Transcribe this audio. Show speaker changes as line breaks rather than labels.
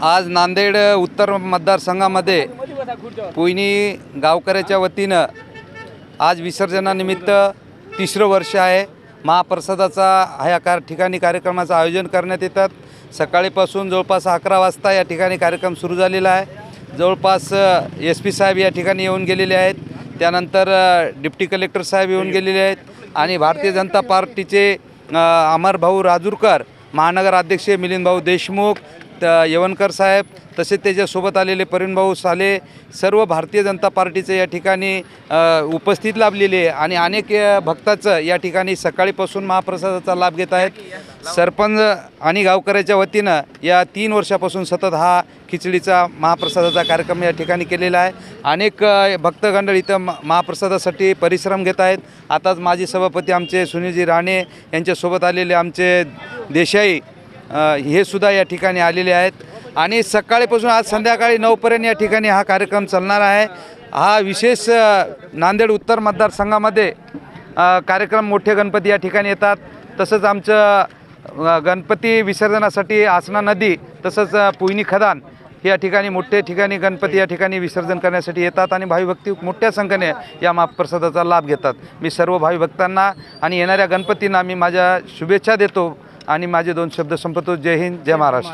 आज नांदेड उत्तर मतदारसंघामध्ये कोयनी गावकऱ्याच्या वतीनं आज विसर्जनानिमित्त तिसरं वर्ष आहे. महाप्रसादाचा ह्या कार ठिकाणी कार्यक्रमाचं आयोजन करण्यात येतात. सकाळीपासून जवळपास अकरा वाजता या ठिकाणी कार्यक्रम सुरू झालेला आहे. जवळपास एस पी साहेब या ठिकाणी येऊन गेलेले आहेत. त्यानंतर डिप्टी कलेक्टर साहेब येऊन गेलेले आहेत आणि भारतीय जनता पार्टीचे अमरभाऊ राजूरकर महानगर अध्यक्ष मिलिंदभाऊ देशमुख त यवनकर साहेब तसेच त्याच्यासोबत आलेले परिणभाऊ साले सर्व भारतीय जनता पार्टीचे या ठिकाणी उपस्थित लाभलेले आणि अनेक भक्ताचं या ठिकाणी सकाळीपासून महाप्रसादाचा लाभ घेत आहेत. सरपंच आणि गावकऱ्याच्या वतीनं या तीन वर्षापासून सतत हा खिचडीचा महाप्रसादाचा कार्यक्रम या ठिकाणी केलेला आहे. अनेक भक्तगंडळ इथं म- महाप्रसादासाठी परिश्रम घेत आहेत. आताच माजी सभापती आमचे सुनीलजी राणे यांच्यासोबत आलेले आमचे देशाई हे सुद्धा या ठिकाणी आलेले आहेत. आणि सकाळीपासून आज संध्याकाळी नऊपर्यंत या ठिकाणी हा कार्यक्रम चालणार आहे. हा विशेष नांदेड उत्तर मतदारसंघामध्ये कार्यक्रम मोठे गणपती या ठिकाणी येतात. तसंच आमचं गणपती विसर्जनासाठी आसना नदी तसंच अ, पुयनी खदान या ठिकाणी मोठ्या ठिकाणी गणपती या ठिकाणी विसर्जन करण्यासाठी येतात आणि भाविभक्ती मोठ्या संख्येने या महाप्रसादाचा लाभ घेतात. मी सर्व भाविभक्तांना आणि येणाऱ्या गणपतींना मी माझ्या शुभेच्छा देतो. आणि माझे दोन शब्द संपतो जय हिंद जय महाराष्ट्र.